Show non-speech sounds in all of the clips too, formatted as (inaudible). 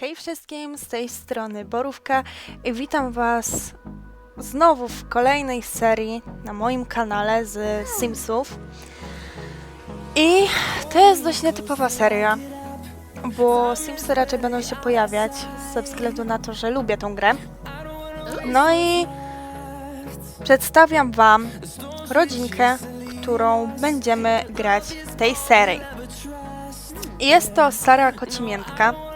Hej wszystkim, z tej strony Borówka i witam Was znowu w kolejnej serii na moim kanale z Simsów. I to jest dość nietypowa seria, bo Simsy raczej będą się pojawiać ze względu na to, że lubię tą grę. No i przedstawiam Wam rodzinkę, którą będziemy grać w tej serii. Jest to Sara Kocimiętka.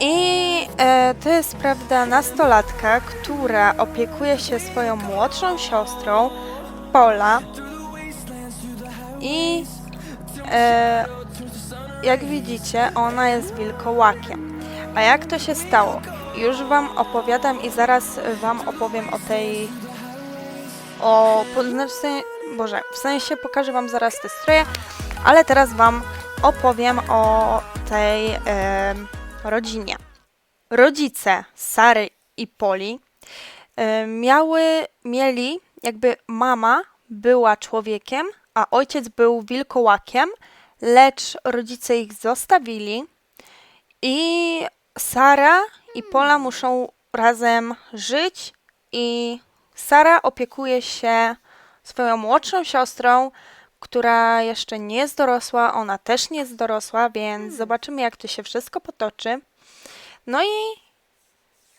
I e, to jest, prawda, nastolatka, która opiekuje się swoją młodszą siostrą, Pola. I e, jak widzicie, ona jest wilkołakiem. A jak to się stało? Już Wam opowiadam i zaraz Wam opowiem o tej. O. Znaczy, Boże, w sensie pokażę Wam zaraz te stroje, ale teraz Wam opowiem o tej em, rodzinie. Rodzice Sary i Poli e, miały, mieli, jakby mama była człowiekiem, a ojciec był wilkołakiem, lecz rodzice ich zostawili i Sara i Pola muszą razem żyć i Sara opiekuje się swoją młodszą siostrą, która jeszcze nie jest dorosła, ona też nie jest dorosła, więc zobaczymy jak to się wszystko potoczy. No i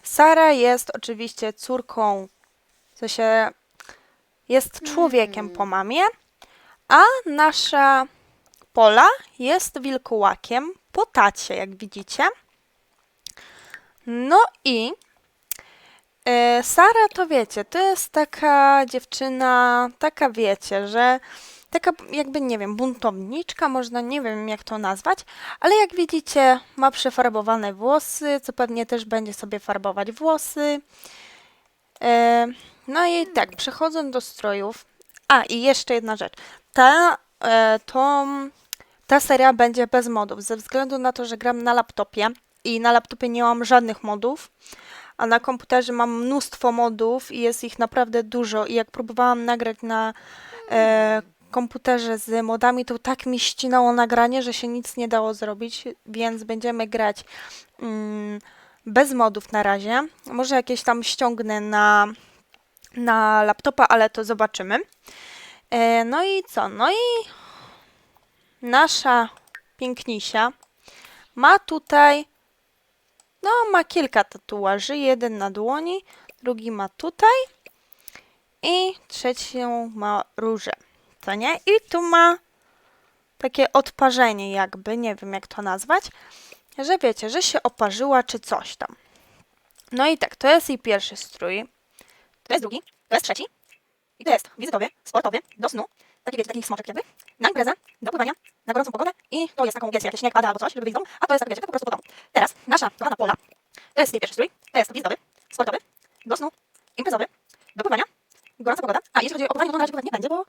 Sara jest oczywiście córką, w sensie jest człowiekiem po mamie, a nasza Pola jest wilkołakiem po tacie, jak widzicie. No i e, Sara to wiecie, to jest taka dziewczyna, taka wiecie, że taka jakby, nie wiem, buntowniczka, można, nie wiem jak to nazwać, ale jak widzicie ma przefarbowane włosy, co pewnie też będzie sobie farbować włosy. E, no i tak, przechodząc do strojów. A, i jeszcze jedna rzecz. Ta, e, to, ta seria będzie bez modów, ze względu na to, że gram na laptopie i na laptopie nie mam żadnych modów, a na komputerze mam mnóstwo modów i jest ich naprawdę dużo. I jak próbowałam nagrać na e, komputerze z modami, to tak mi ścinało nagranie, że się nic nie dało zrobić, więc będziemy grać mm, bez modów na razie. Może jakieś tam ściągnę na, na laptopa, ale to zobaczymy. E, no i co? No i nasza pięknisia ma tutaj, no ma kilka tatuaży, jeden na dłoni, drugi ma tutaj i trzecią ma różę, co nie? I tu ma takie odparzenie jakby, nie wiem jak to nazwać, że wiecie, że się oparzyła czy coś tam. No i tak, to jest jej pierwszy strój. To jest drugi, to jest trzeci. I to jest wizytowy, sportowy, do snu. Taki wiecie, taki smoczek jakby. Na imprezę, do pływania, na gorącą pogodę i to jest taką, wiecie, jak śnieg pada albo coś, żeby domu, a to jest tak, wiecie, po prostu po domu. Teraz nasza kochana Pola, to jest jej pierwszy strój, to jest wizytowy, sportowy, do snu, imprezowy, do pływania, gorąca pogoda. A jeśli chodzi o opływanie, to na razie pływać nie będzie, bo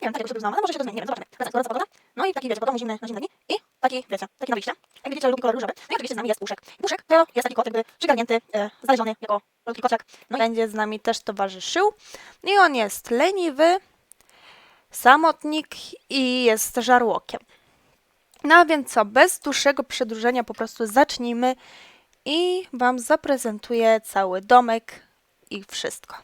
nie wiem, takiego sobie uznałam, ale może się to zmieni, nie wiem, zobaczymy. Teraz gorąca pogoda, no i taki, wiecie, po domu zimny, na zimne dni i taki, wiecie, taki na wyjście. Jak widzicie, lubi kolor różowy. No i oczywiście z nami jest Puszek. Puszek to jest taki kot jakby przygarnięty, e, znaleziony jako malutki kociak. No i będzie z nami też towarzyszył. I on jest leniwy, samotnik i jest żarłokiem. No więc co, bez dłuższego przedłużenia po prostu zacznijmy i Wam zaprezentuję cały domek i wszystko.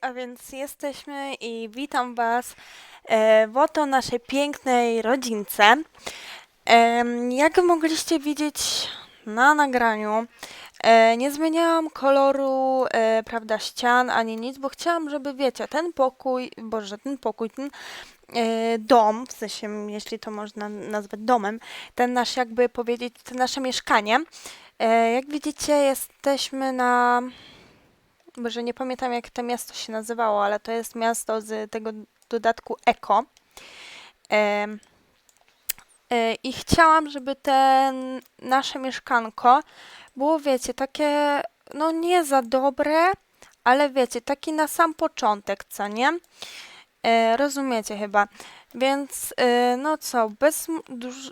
A więc jesteśmy i witam Was e, w oto naszej pięknej rodzince. Jak mogliście widzieć na nagraniu, e, nie zmieniałam koloru, e, prawda, ścian ani nic, bo chciałam, żeby wiecie, ten pokój, boże, ten pokój, ten dom, w sensie, jeśli to można nazwać domem, ten nasz, jakby powiedzieć, to nasze mieszkanie. Jak widzicie, jesteśmy na Boże, nie pamiętam jak to miasto się nazywało, ale to jest miasto z tego dodatku Eko. E, I chciałam, żeby ten nasze mieszkanko było, wiecie, takie, no nie za dobre, ale wiecie, taki na sam początek, co nie? E, rozumiecie chyba. Więc, e, no co, bez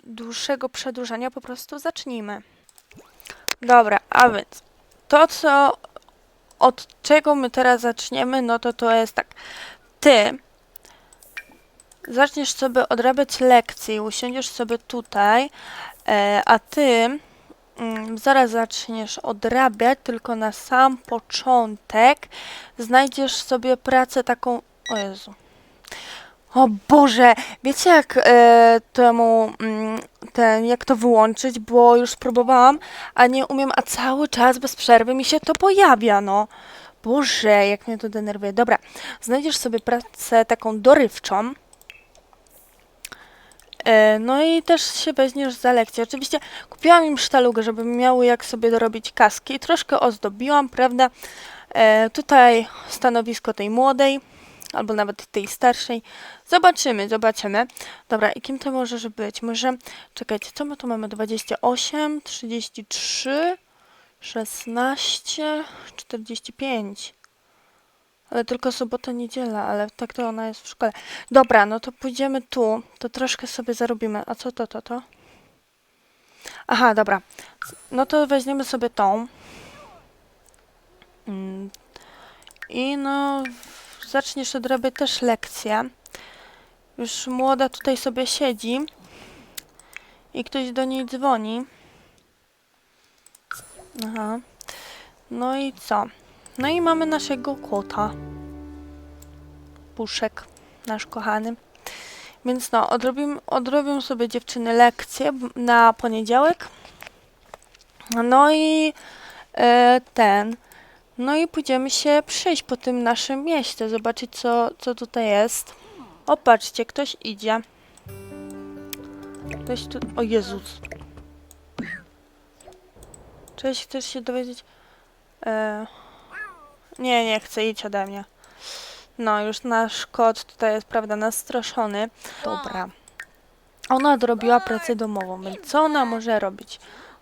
dłuższego przedłużania po prostu zacznijmy. Dobra, a więc to, co od czego my teraz zaczniemy, no to to jest tak. Ty zaczniesz sobie odrabiać lekcje usiądziesz sobie tutaj, e, a ty mm, zaraz zaczniesz odrabiać, tylko na sam początek znajdziesz sobie pracę taką. O Jezu. O Boże, wiecie jak e, temu, mm, ten, jak to wyłączyć, bo już próbowałam, a nie umiem, a cały czas bez przerwy mi się to pojawia, no. Boże, jak mnie to denerwuje. Dobra, znajdziesz sobie pracę taką dorywczą. E, no i też się weźmiesz za lekcję. Oczywiście kupiłam im sztalugę, żeby miały jak sobie dorobić kaski. Troszkę ozdobiłam, prawda? E, tutaj stanowisko tej młodej, albo nawet tej starszej. Zobaczymy, zobaczymy. Dobra, i kim to możesz być? Może, czekajcie, co my tu mamy? 28, 33, 16, 45. Ale tylko sobota, niedziela, ale tak to ona jest w szkole. Dobra, no to pójdziemy tu, to troszkę sobie zarobimy. A co to, to, to? Aha, dobra. No to weźmiemy sobie tą. Mm. I no, zaczniesz odrabiać też lekcje. Już młoda tutaj sobie siedzi i ktoś do niej dzwoni. Aha. No i co? No i mamy naszego kota. Puszek, nasz kochany. Więc no, odrobim, odrobią sobie dziewczyny lekcje b- na poniedziałek. No i e, ten. No i pójdziemy się przejść po tym naszym mieście, zobaczyć co, co tutaj jest. O, patrzcie, ktoś idzie. Ktoś tu... O Jezus. Cześć, chcesz się dowiedzieć? E... Nie, nie chcę, idź ode mnie. No, już nasz kot tutaj jest, prawda, nastraszony. Dobra. Ona odrobiła pracę domową, więc co ona może robić?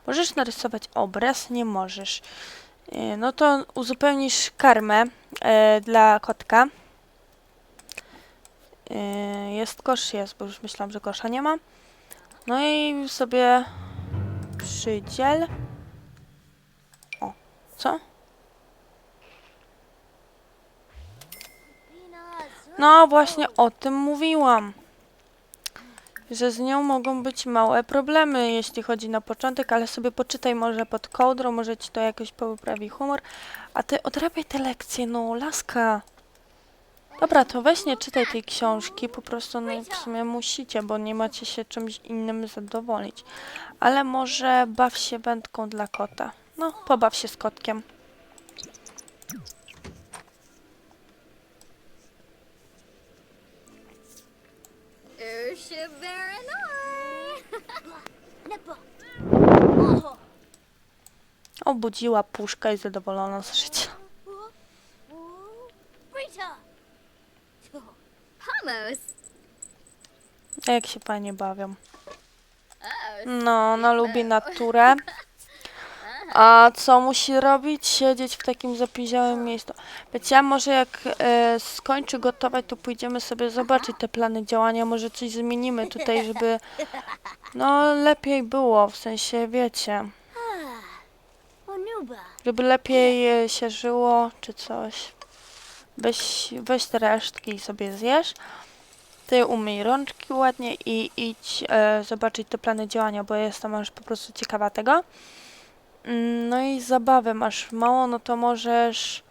Możesz narysować obraz? Nie możesz. E, No to uzupełnisz karmę e, dla kotka. E, jest kosz? Jest, bo już myślałam, że kosza nie ma. No i sobie przydziel. O, co? No właśnie o tym mówiłam. Że z nią mogą być małe problemy, jeśli chodzi na początek, ale sobie poczytaj może pod kołdrą, może ci to jakoś poprawi humor. A ty odrabiaj te lekcje, no laska. Dobra, to weź nie czytaj tej książki, po prostu no w sumie musicie, bo nie macie się czymś innym zadowolić. Ale może baw się wędką dla kota. No, pobaw się z kotkiem. (laughs) Obudziła puszka i zadowolona z życia. Jak się panie bawią? Oh, No, ona lubi naturę. (laughs) A co musi robić? Siedzieć w takim zapiziałym miejscu. Wiecie, a może jak e, skończy gotować, to pójdziemy sobie zobaczyć te plany działania. Może coś zmienimy tutaj, żeby no lepiej było, w sensie wiecie, Onuba! żeby lepiej e, się żyło, czy coś. Weź, weź te resztki i sobie zjesz. Ty umyj rączki ładnie i idź e, zobaczyć te plany działania, bo jestem aż po prostu ciekawa tego. Mm, No i zabawy masz mało, no to możesz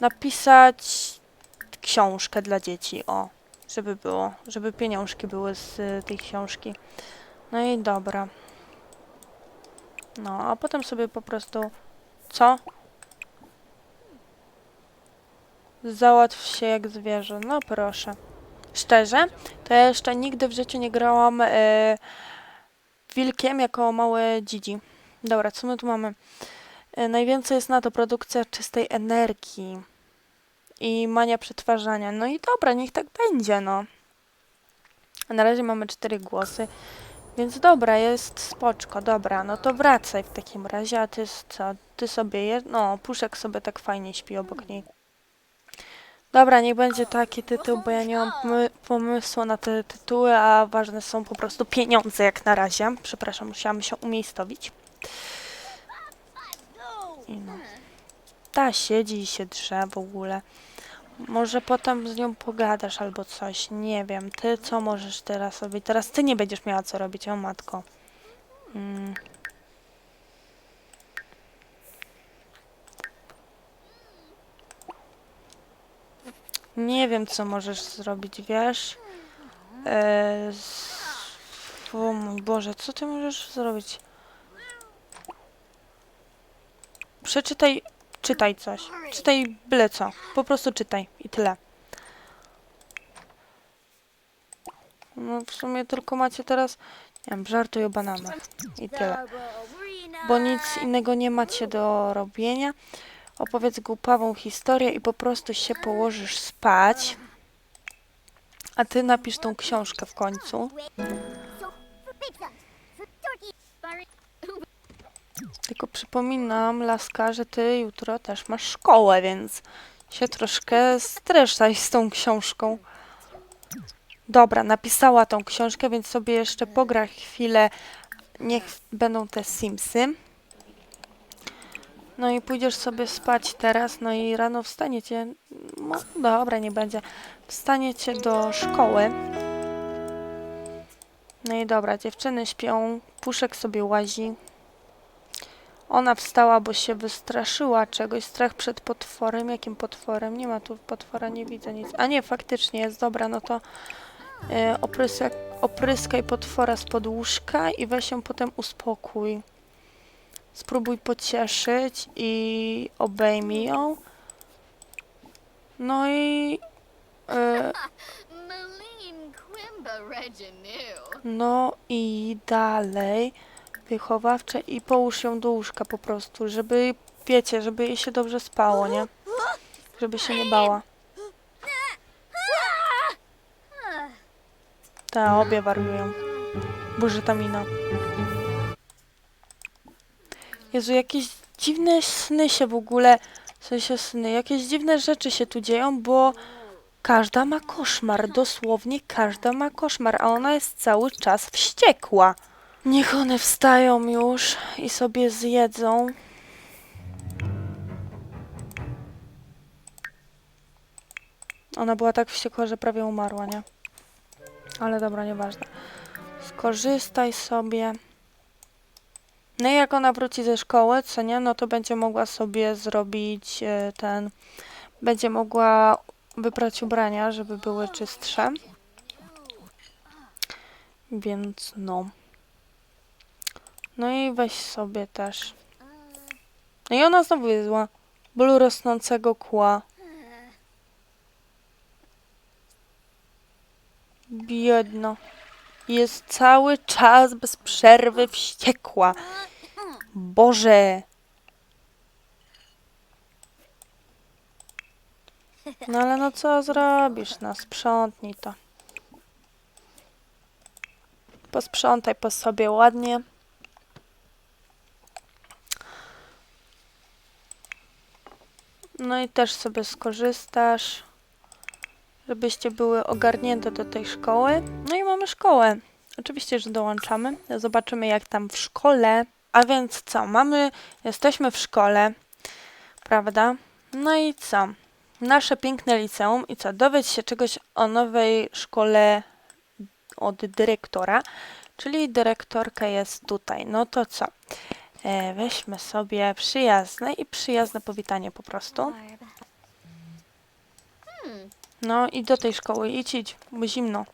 napisać książkę dla dzieci, o, żeby było, żeby pieniążki były z y, tej książki. No i dobra. No, a potem sobie po prostu, co? Załatw się jak zwierzę, no proszę. Szczerze, to ja jeszcze nigdy w życiu nie grałam e, wilkiem jako małe dzidzi. Dobra, co my tu mamy? E, najwięcej jest na to produkcja czystej energii i mania przetwarzania. No i dobra, niech tak będzie, no. Na razie mamy cztery głosy, więc dobra, jest spoczko, dobra, no to wracaj w takim razie, a ty co? Ty sobie je... No, Puszek sobie tak fajnie śpi obok niej. Dobra, niech będzie taki tytuł, bo ja nie mam my- pomysłu na te tytuły, a ważne są po prostu pieniądze jak na razie. Przepraszam, musiałam się umiejscowić. I no. Ta siedzi i się drze w ogóle. Może potem z nią pogadasz albo coś, nie wiem. Ty co możesz teraz robić? Teraz ty nie będziesz miała co robić, o matko. Mm. Nie wiem, co możesz zrobić, wiesz? Eee. O mój Boże, co ty możesz zrobić? Przeczytaj, czytaj coś. Czytaj byle co. Po prostu czytaj i tyle. No w sumie tylko macie teraz, nie wiem, żartuj o bananach i tyle. Bo nic innego nie macie do robienia. Opowiedz głupawą historię i po prostu się położysz spać. A ty napisz tą książkę w końcu. Tylko przypominam, Laska, że ty jutro też masz szkołę, więc się troszkę streszaj z tą książką. Dobra, napisała tą książkę, więc sobie jeszcze pogra chwilę. Niech będą te Simsy. No i pójdziesz sobie spać teraz, no i rano wstaniecie. No dobra, nie będzie. Wstaniecie do szkoły. No i dobra, dziewczyny śpią, Puszek sobie łazi. Ona wstała, bo się wystraszyła czegoś. Strach przed potworem. Jakim potworem? Nie ma tu potwora, nie widzę nic. A nie, faktycznie jest. Dobra, no to e, opryska, opryskaj potwora z łóżka i weź ją potem uspokój. Spróbuj pocieszyć i obejmij ją. No i... E. No i dalej wychowawcze i połóż ją do łóżka po prostu, żeby, wiecie, żeby jej się dobrze spało, nie? Żeby się nie bała. Te obie wariują. Boże, ta mina. Jezu, jakieś dziwne sny się w ogóle, w sensie sny, jakieś dziwne rzeczy się tu dzieją, bo każda ma koszmar, dosłownie każda ma koszmar, a ona jest cały czas wściekła. Niech one wstają już i sobie zjedzą. Ona była tak wściekła, że prawie umarła, nie? Ale dobra, nieważne. Skorzystaj sobie. No i jak ona wróci ze szkoły, co nie, no to będzie mogła sobie zrobić e, ten... Będzie mogła wyprać ubrania, żeby były czystsze. Więc no. No i weź sobie też. No i ona znowu jest zła. Ból rosnącego kła. Biedno. Jest cały czas bez przerwy wściekła. Boże. No ale no co zrobisz? No sprzątnij to. Posprzątaj po sobie ładnie. No i też sobie skorzystasz, żebyście były ogarnięte do tej szkoły. No i mamy szkołę. Oczywiście, że dołączamy. Zobaczymy jak tam w szkole. A więc co? Mamy, jesteśmy w szkole, prawda? No i co? nasze piękne liceum i co, dowiedz się czegoś o nowej szkole od dyrektora, czyli dyrektorka jest tutaj. No to co? E, weźmy sobie przyjazne i przyjazne powitanie po prostu. No i do tej szkoły idź, idź, bo zimno.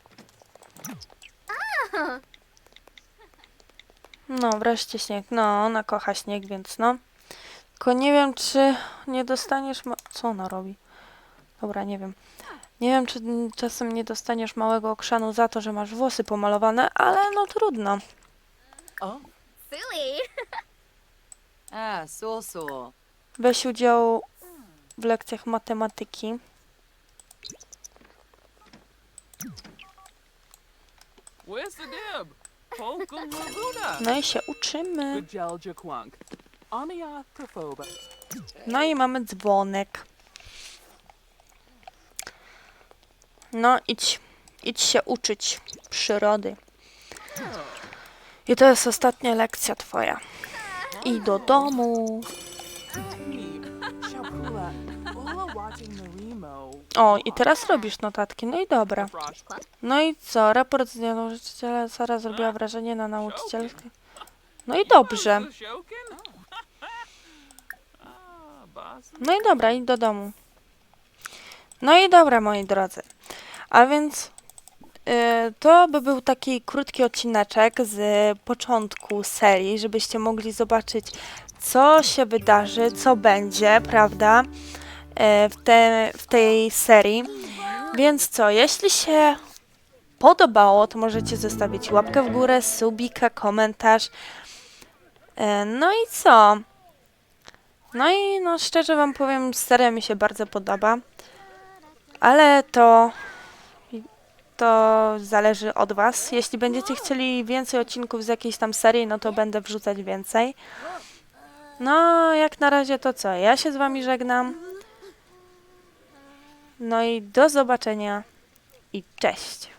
No, wreszcie śnieg. No, ona kocha śnieg, więc no. Tylko nie wiem, czy nie dostaniesz. Ma- Co ona robi? Dobra, nie wiem. Nie wiem, czy czasem nie dostaniesz małego okrzanu za to, że masz włosy pomalowane, ale no trudno. Oh, Silly. (laughs) Weź udział w lekcjach matematyki. Where's the dib? Polka Laguna. No i się uczymy. No i mamy dzwonek. No idź, idź się uczyć przyrody. I to jest ostatnia lekcja twoja. I do domu. O, i teraz robisz notatki. No i dobra. No i co? Raport z dnia nauczyciela Sara zrobiła wrażenie na nauczycielskiej. No i dobrze. No i dobra, idź do domu. No i dobra, moi drodzy. A więc to by był taki krótki odcineczek z początku serii, żebyście mogli zobaczyć, co się wydarzy, co będzie, prawda, y, w, te, w tej serii. Więc co, jeśli się podobało, to możecie zostawić łapkę w górę, subika, komentarz. Y, no i co? No i no szczerze wam powiem, seria mi się bardzo podoba. Ale to to zależy od was. Jeśli będziecie chcieli więcej odcinków z jakiejś tam serii, no to będę wrzucać więcej. No, jak na razie to co? Ja się z wami żegnam. No i do zobaczenia i cześć.